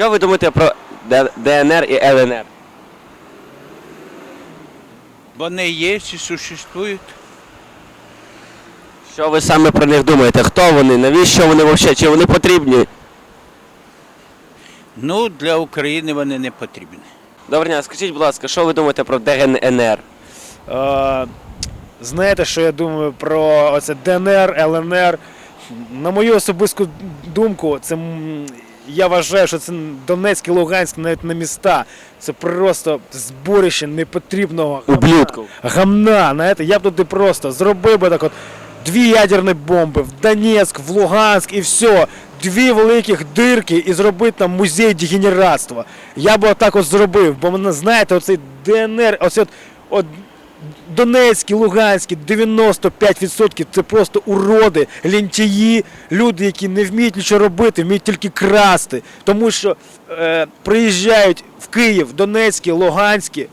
Що ви думаєте про ДНР і ЛНР? Вони є і существують. Що ви саме про них думаєте? Хто вони? Навіщо вони взагалі? Чи вони потрібні? Ну, для України вони не потрібні. Дня, скажіть, будь ласка, що ви думаєте про ДНР? Е, знаєте, що я думаю про оце ДНР, ЛНР? На мою особисту думку, це я вважаю, що це Донецьк і Луганськ навіть не міста. Це просто зборище непотрібного гамна. Ублюдків. Гамна, знаєте, я б туди просто зробив би так от дві ядерні бомби в Донецьк, в Луганськ і все. Дві великих дирки і зробити там музей дегенератства. Я б отак от зробив, бо мене знаєте, оцей ДНР, оце от, от Донецький, Луганський, 95% це просто уроди, лінтяї, люди, які не вміють нічого робити, вміють тільки красти. Тому що е, приїжджають в Київ, Донецький, Луганський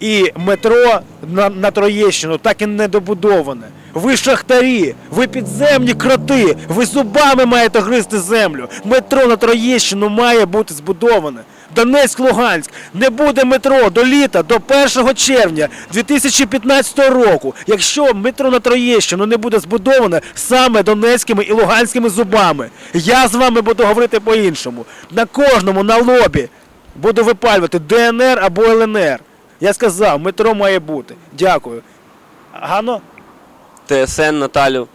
і метро на, на Троєщину так і не добудоване. Ви шахтарі, ви підземні кроти, ви зубами маєте гризти землю. Метро на Троєщину має бути збудоване. Донецьк, Луганськ, не буде метро до літа, до 1 червня 2015 року. Якщо метро на Троєщину не буде збудоване саме донецькими і луганськими зубами, я з вами буду говорити по-іншому. На кожному на лобі буду випалювати ДНР або ЛНР. Я сказав, метро має бути. Дякую. Гано? ТСН Наталю.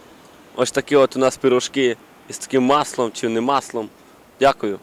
Ось такі от у нас пирожки із таким маслом чи не маслом. Дякую.